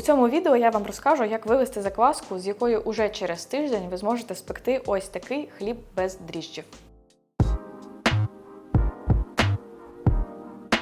У цьому відео я вам розкажу, як вивести закваску, з якої уже через тиждень ви зможете спекти ось такий хліб без дріжджів.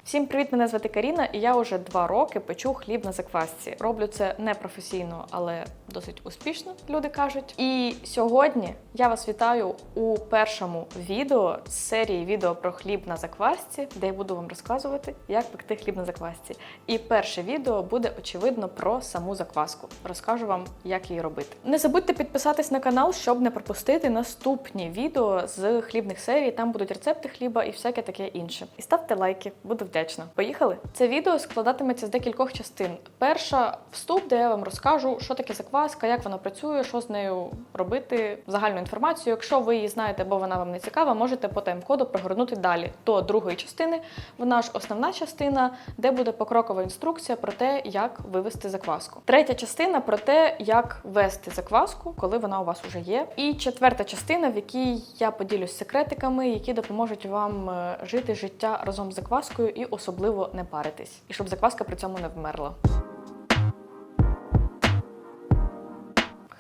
Всім привіт! Мене звати Каріна, і я вже два роки печу хліб на заквасці. Роблю це не професійно, але досить успішно, люди кажуть. І сьогодні я вас вітаю у першому відео з серії відео про хліб на заквасці, де я буду вам розказувати, як пекти хліб на заквасці. І перше відео буде очевидно про саму закваску. Розкажу вам, як її робити. Не забудьте підписатись на канал, щоб не пропустити наступні відео з хлібних серій. Там будуть рецепти хліба і всяке таке інше. І ставте лайки, буду вдячна. Поїхали! Це відео складатиметься з декількох частин. Перша вступ, де я вам розкажу, що таке закваска, як вона працює, що з нею робити, загальну інформацію. Якщо ви її знаєте, бо вона вам не цікава, можете по тайм-коду прогорнути далі до другої частини. Вона ж основна частина, де буде покрокова інструкція про те, як вивести закваску. Третя частина про те, як вести закваску, коли вона у вас уже є. І четверта частина, в якій я поділюсь секретиками, які допоможуть вам е, жити життя разом з закваскою і особливо не паритись, і щоб закваска при цьому не вмерла.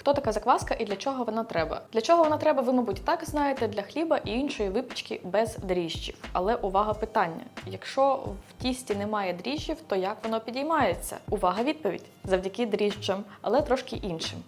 Хто така закваска і для чого вона треба? Для чого вона треба, ви, мабуть, так знаєте, для хліба і іншої випічки без дріжджів. Але увага питання: якщо в тісті немає дріжджів, то як воно підіймається? Увага, відповідь завдяки дріжджам, але трошки іншим.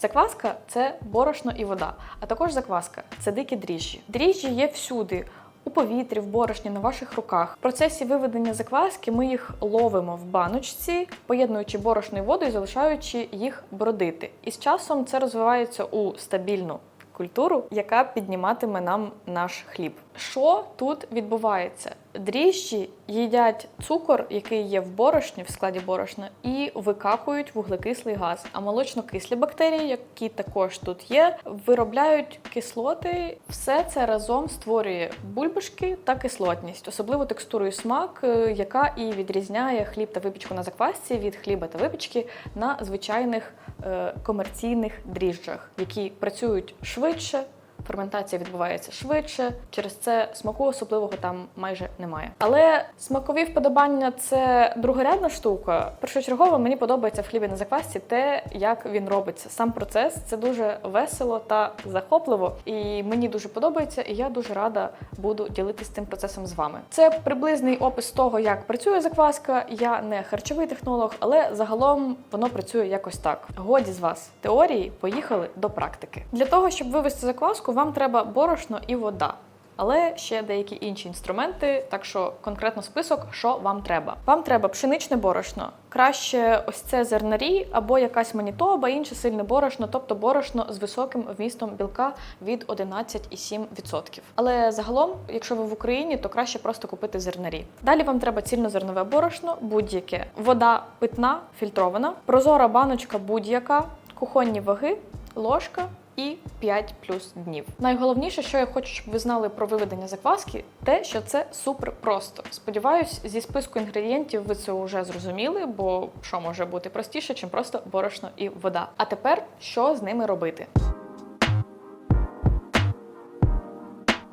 Закваска це борошно і вода, а також закваска це дикі дріжджі. Дріжджі є всюди. У повітрі, в борошні, на ваших руках. В процесі виведення закваски ми їх ловимо в баночці, поєднуючи борошно воду і залишаючи їх бродити. І з часом це розвивається у стабільну культуру, яка підніматиме нам наш хліб. Що тут відбувається? Дріжджі їдять цукор, який є в борошні, в складі борошна, і викакують вуглекислий газ. А молочно-кислі бактерії, які також тут є, виробляють кислоти. Все це разом створює бульбашки та кислотність, особливо текстуру і смак, е, яка і відрізняє хліб та випічку на заквасці від хліба та випічки на звичайних е, комерційних дріжджах, які працюють швидше. Ферментація відбувається швидше, через це смаку особливого там майже немає. Але смакові вподобання це другорядна штука. Першочергово мені подобається в хлібі на заквасці те, як він робиться. Сам процес це дуже весело та захопливо, і мені дуже подобається, і я дуже рада буду ділитися цим процесом з вами. Це приблизний опис того, як працює закваска. Я не харчовий технолог, але загалом воно працює якось так. Годі з вас теорії, поїхали до практики. Для того, щоб вивести закваску, вам треба борошно і вода. Але ще деякі інші інструменти, так що конкретно список, що вам треба. Вам треба пшеничне борошно, краще ось це зернарі або якась манітоба, інше сильне борошно, тобто борошно з високим вмістом білка від 11,7%. Але загалом, якщо ви в Україні, то краще просто купити зернарі. Далі вам треба цільнозернове борошно, будь-яке, вода питна, фільтрована, прозора баночка будь-яка, кухонні ваги, ложка і 5 плюс днів. Найголовніше, що я хочу, щоб ви знали про виведення закваски, те, що це супер просто. Сподіваюсь, зі списку інгредієнтів ви це вже зрозуміли, бо що може бути простіше, чим просто борошно і вода. А тепер що з ними робити?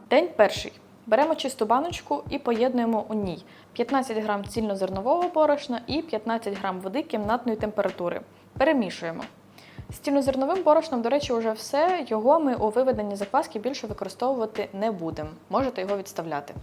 День перший. Беремо чисту баночку і поєднуємо у ній 15 грам цільнозернового борошна і 15 грам води кімнатної температури. Перемішуємо. З цільнозерновим борошном, до речі, вже все. Його ми у виведенні закваски більше використовувати не будемо. Можете його відставляти.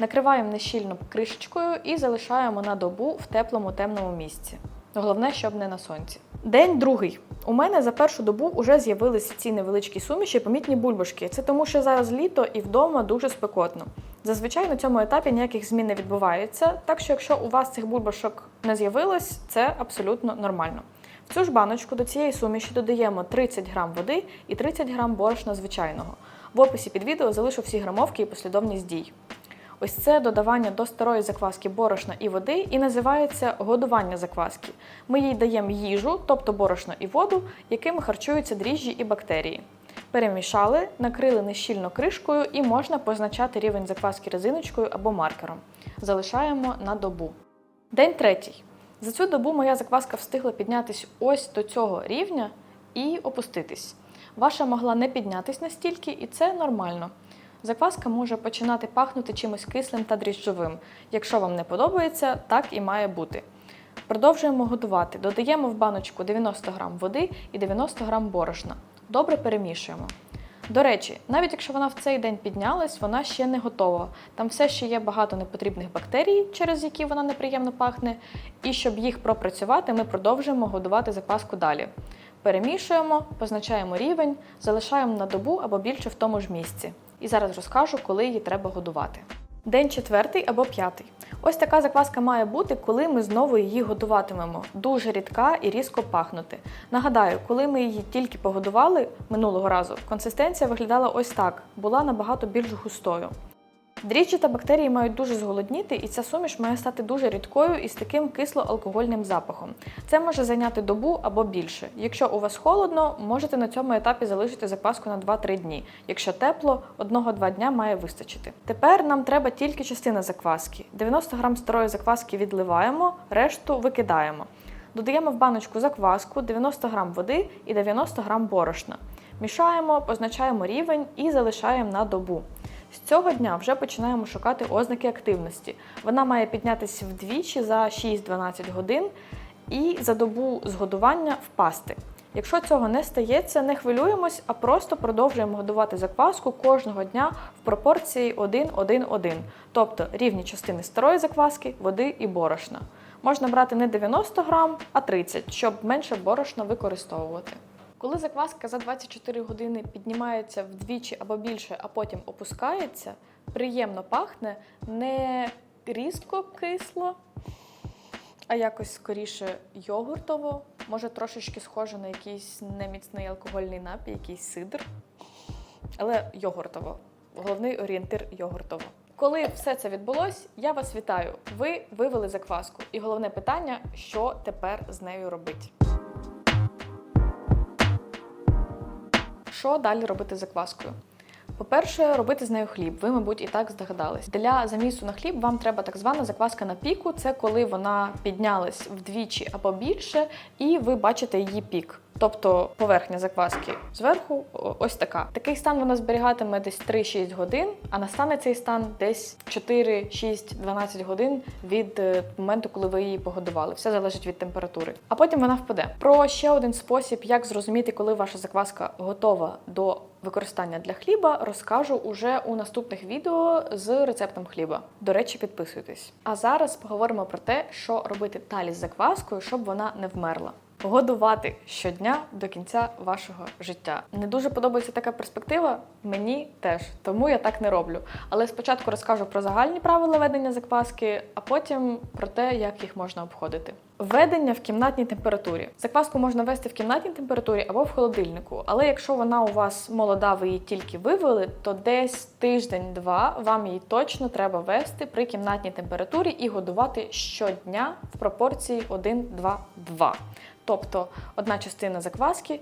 Накриваємо нещільно кришечкою і залишаємо на добу в теплому темному місці. Головне, щоб не на сонці. День другий. У мене за першу добу вже з'явилися ці невеличкі суміші, помітні бульбашки. Це тому, що зараз літо і вдома дуже спекотно. Зазвичай на цьому етапі ніяких змін не відбувається, так що якщо у вас цих бульбашок не з'явилось, це абсолютно нормально. В цю ж баночку до цієї суміші додаємо 30 грам води і 30 грам борошна звичайного. В описі під відео залишу всі грамовки і послідовність дій. Ось це додавання до старої закваски борошна і води і називається годування закваски. Ми їй даємо їжу, тобто борошно і воду, якими харчуються дріжджі і бактерії. Перемішали, накрили нещільно кришкою і можна позначати рівень закваски резиночкою або маркером. Залишаємо на добу. День третій. За цю добу моя закваска встигла піднятись ось до цього рівня і опуститись. Ваша могла не піднятись настільки, і це нормально. Закваска може починати пахнути чимось кислим та дріжджовим. Якщо вам не подобається, так і має бути. Продовжуємо готувати. Додаємо в баночку 90 г води і 90 г борошна. Добре перемішуємо. До речі, навіть якщо вона в цей день піднялась, вона ще не готова. Там все ще є багато непотрібних бактерій, через які вона неприємно пахне. І щоб їх пропрацювати, ми продовжуємо годувати запаску далі. Перемішуємо, позначаємо рівень, залишаємо на добу або більше в тому ж місці. І зараз розкажу, коли її треба годувати. День четвертий або п'ятий. Ось така закваска має бути, коли ми знову її готуватимемо. Дуже рідка і різко пахнути. Нагадаю, коли ми її тільки погодували минулого разу, консистенція виглядала ось так, була набагато більш густою. Дріжджі та бактерії мають дуже зголодніти, і ця суміш має стати дуже рідкою і з таким кисло-алкогольним запахом. Це може зайняти добу або більше. Якщо у вас холодно, можете на цьому етапі залишити закваску на 2-3 дні. Якщо тепло, 1-2 дня має вистачити. Тепер нам треба тільки частина закваски. 90 г старої закваски відливаємо, решту викидаємо. Додаємо в баночку закваску, 90 г води і 90 г борошна. Мішаємо, позначаємо рівень і залишаємо на добу. З цього дня вже починаємо шукати ознаки активності. Вона має піднятися вдвічі за 6-12 годин і за добу згодування впасти. Якщо цього не стається, не хвилюємось, а просто продовжуємо годувати закваску кожного дня в пропорції 1-1-1, тобто рівні частини старої закваски, води і борошна. Можна брати не 90 грам, а 30, щоб менше борошна використовувати. Коли закваска за 24 години піднімається вдвічі або більше, а потім опускається, приємно пахне не різко кисло, а якось скоріше йогуртово, може трошечки схоже на якийсь неміцний алкогольний напій, якийсь сидр, але йогуртово. Головний орієнтир йогуртово. Коли все це відбулось, я вас вітаю. Ви вивели закваску. І головне питання, що тепер з нею робити. Що далі робити з закваскою? По-перше, робити з нею хліб. Ви, мабуть, і так здогадались. Для замісу на хліб вам треба так звана закваска на піку. Це коли вона піднялась вдвічі або більше, і ви бачите її пік. Тобто поверхня закваски зверху ось така. Такий стан вона зберігатиме десь 3-6 годин, а настане цей стан десь 4, 6, 12 годин від е, моменту, коли ви її погодували. Все залежить від температури. А потім вона впаде. Про ще один спосіб, як зрозуміти, коли ваша закваска готова до використання для хліба, розкажу уже у наступних відео з рецептом хліба. До речі, підписуйтесь. А зараз поговоримо про те, що робити далі з закваскою, щоб вона не вмерла. Годувати щодня до кінця вашого життя. Не дуже подобається така перспектива. Мені теж, тому я так не роблю. Але спочатку розкажу про загальні правила ведення закваски, а потім про те, як їх можна обходити. Введення в кімнатній температурі. Закваску можна вести в кімнатній температурі або в холодильнику. Але якщо вона у вас молода, ви її тільки вивели, то десь тиждень-два вам її точно треба вести при кімнатній температурі і годувати щодня в пропорції 1-2-2. Тобто одна частина закваски,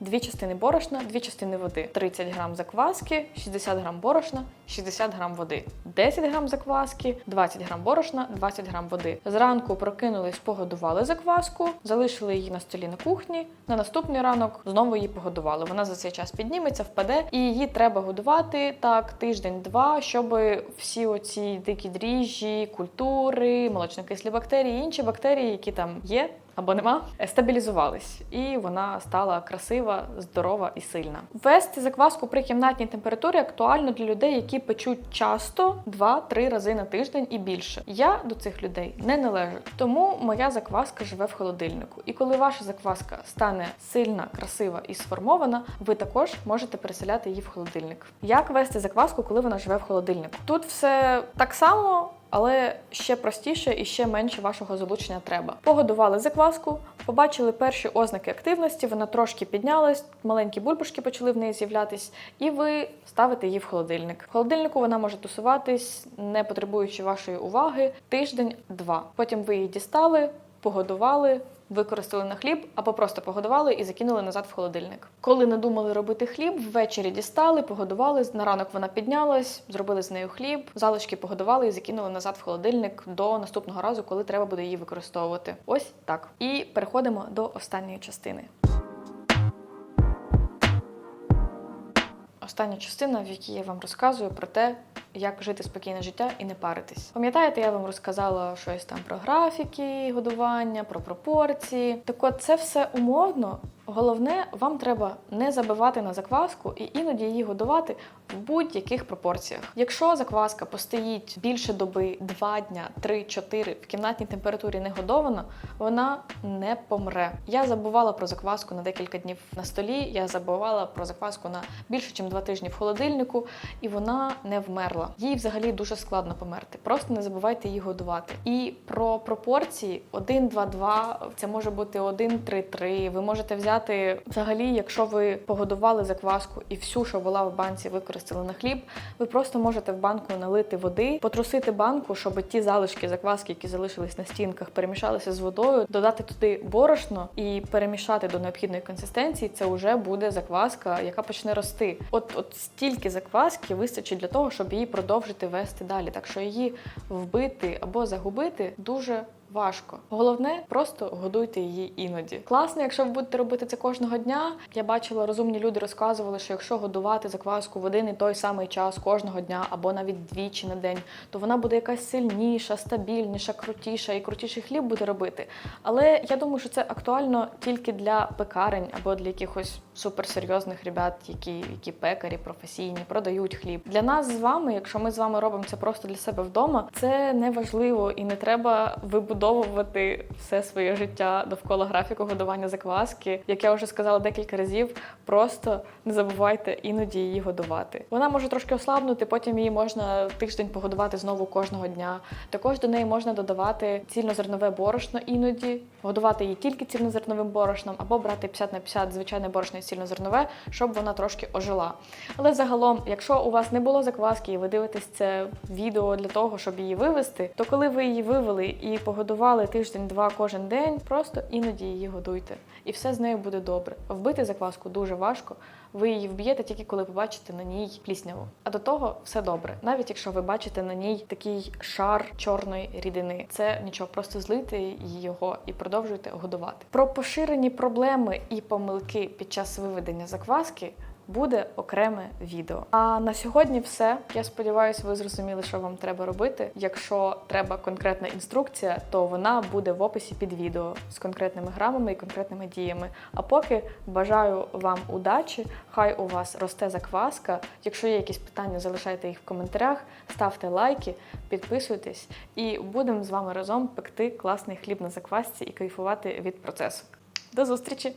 дві частини борошна, дві частини води. 30 грам закваски, 60 грам борошна, 60 грам води. 10 грам закваски, 20 грам борошна, 20 грам води. Зранку прокинулись, погодували закваску, залишили її на столі на кухні. На наступний ранок знову її погодували. Вона за цей час підніметься, впаде, і її треба годувати так тиждень-два, щоб всі оці дикі дріжджі, культури, молочнокислі бактерії, інші бактерії, які там є, або нема, стабілізувались, і вона стала красива, здорова і сильна. Вести закваску при кімнатній температурі актуально для людей, які печуть часто 2-3 рази на тиждень і більше. Я до цих людей не належу, тому моя закваска живе в холодильнику. І коли ваша закваска стане сильна, красива і сформована, ви також можете переселяти її в холодильник. Як вести закваску, коли вона живе в холодильнику? Тут все так само але ще простіше і ще менше вашого залучення треба. Погодували закваску, побачили перші ознаки активності, вона трошки піднялась, маленькі бульбашки почали в неї з'являтись, і ви ставите її в холодильник. В холодильнику вона може тусуватись, не потребуючи вашої уваги, тиждень-два. Потім ви її дістали, погодували. Використали на хліб або просто погодували і закинули назад в холодильник. Коли не думали робити хліб, ввечері дістали, погодували. На ранок вона піднялась, зробили з нею хліб, залишки погодували і закинули назад в холодильник до наступного разу, коли треба буде її використовувати. Ось так. І переходимо до останньої частини. Остання частина, в якій я вам розказую про те, як жити спокійне життя і не паритись. Пам'ятаєте, я вам розказала щось там про графіки годування, про пропорції. Так от це все умовно. Головне, вам треба не забивати на закваску і іноді її годувати в будь-яких пропорціях. Якщо закваска постоїть більше доби, 2 дня, 3-4 в кімнатній температурі не годована, вона не помре. Я забувала про закваску на декілька днів на столі. Я забувала про закваску на більше, ніж 2 тижні в холодильнику, і вона не вмерла. Їй взагалі дуже складно померти. Просто не забувайте її годувати. І про пропорції 1-2-2, це може бути 1-3-3. Ви можете взяти взагалі, якщо ви погодували закваску і всю, що була в банці, використали на хліб, ви просто можете в банку налити води, потрусити банку, щоб ті залишки закваски, які залишились на стінках, перемішалися з водою, додати туди борошно і перемішати до необхідної консистенції. Це вже буде закваска, яка почне рости. От, от стільки закваски вистачить для того, щоб її продовжити вести далі. Так що її вбити або загубити дуже важко. Головне, просто годуйте її іноді. Класно, якщо ви будете робити це кожного дня. Я бачила, розумні люди розказували, що якщо годувати закваску в один і той самий час кожного дня, або навіть двічі на день, то вона буде якась сильніша, стабільніша, крутіша і крутіший хліб буде робити. Але я думаю, що це актуально тільки для пекарень або для якихось суперсерйозних ребят, які, які пекарі професійні, продають хліб. Для нас з вами, якщо ми з вами робимо це просто для себе вдома, це не важливо і не треба вибудовувати все своє життя довкола графіку годування закваски. Як я вже сказала декілька разів, просто не забувайте іноді її годувати. Вона може трошки ослабнути, потім її можна тиждень погодувати знову кожного дня. Також до неї можна додавати цільнозернове борошно іноді, годувати її тільки цільнозерновим борошном, або брати 50 на 50 звичайне борошно цільнозернове, щоб вона трошки ожила. Але загалом, якщо у вас не було закваски, і ви дивитесь це відео для того, щоб її вивести, то коли ви її вивели і погодували тиждень-два кожен день, просто іноді її годуйте, і все з нею буде добре. Вбити закваску дуже важко. Ви її вб'єте тільки коли побачите на ній плісняву. А до того все добре, навіть якщо ви бачите на ній такий шар чорної рідини. Це нічого, просто злийте його і продовжуйте годувати. Про поширені проблеми і помилки під час виведення закваски. Буде окреме відео. А на сьогодні все. Я сподіваюся, ви зрозуміли, що вам треба робити. Якщо треба конкретна інструкція, то вона буде в описі під відео з конкретними грамами і конкретними діями. А поки бажаю вам удачі, хай у вас росте закваска. Якщо є якісь питання, залишайте їх в коментарях, ставте лайки, підписуйтесь, і будемо з вами разом пекти класний хліб на заквасці і кайфувати від процесу. До зустрічі!